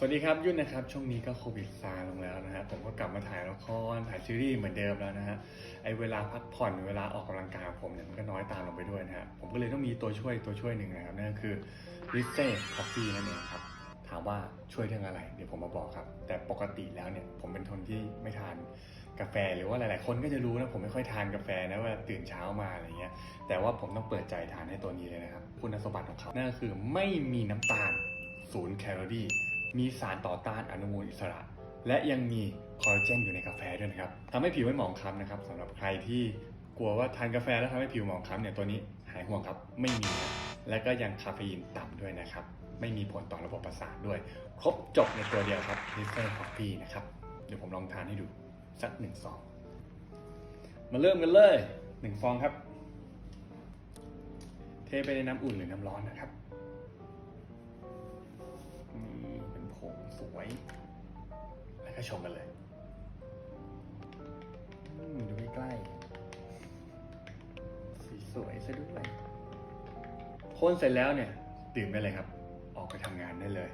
สวัสดีครับยุ่นนะครับช่วงนี้ก็โควิดซาลงแล้วนะฮะผมก็กลับมาถ่ายละครถ่ายซีรีส์เหมือนเดิมแล้วนะฮะไอเวลาพักผ่อนเวลาออกกำลังกายของผมเนี่ยมันก็น้อยตามลงไปด้วยนะฮะผมก็เลยต้องมีตัวช่วยตัวช่วยหนึ่งนะครับนั่นก็คือ r i s e Coffee นั่นเองครับถามว่าช่วยเรื่องอะไร เดี๋ยวผมมาบอกครับ แต่ปกติแล้วเนี่ยผมเป็นคนที่ไม่ทานกาแฟหรือว่าหลาย ๆ คนก็จะรู้นะผมไม่ค่อยทานกาแฟนะเว่าตื่นเช้ามาอะไรเงี้ยแต่ว่าผมต้องเปิดใจทานให้ตัวนี้เลยนะครับคุณสมบัติของเขานั่นก็คือไม่มีน้ำตาลศูนย์แคลอรี่ มีสารต่อต้านอนุมูลอิสระ และยังมีคอลลาเจนอยู่ในกาแฟด้วยนะครับทำให้ผิวไม่หมองคล้ำนะครับสำหรับใครที่กลัวว่าทานกาแฟแล้วทำให้ผิวหมองคล้ำเนี่ยตัวนี้หายห่วงครับไม่มี และก็ยังคาเฟอีนต่ำด้วยนะครับ ไม่มีผลต่อระบบประสาทด้วย ครบจบในตัวเดียวครับ l i s t e r Coffee นะครับเดี๋ยวผมลองทานให้ดูสักหนึ่งซองมาเริ่มกันเลยหนึ่งฟองครับ เทไปในน้ำอุ่นหรือน้ำร้อนนะครับ แล้วก็ชมกันเลยอืมดูใกล้ๆสีสวยซะด้วยคนเสร็จแล้วเนี่ยดื่มได้เลยครับ ออกไปทำงานได้เลย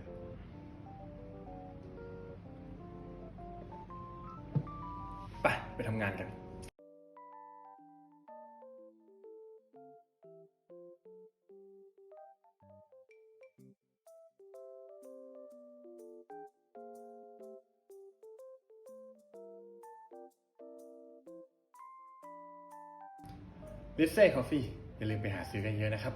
ไปไปทำงานกัน ลิเซ่คอฟฟี่อย่าลืมไปหาซื้อกันเยอะนะครับ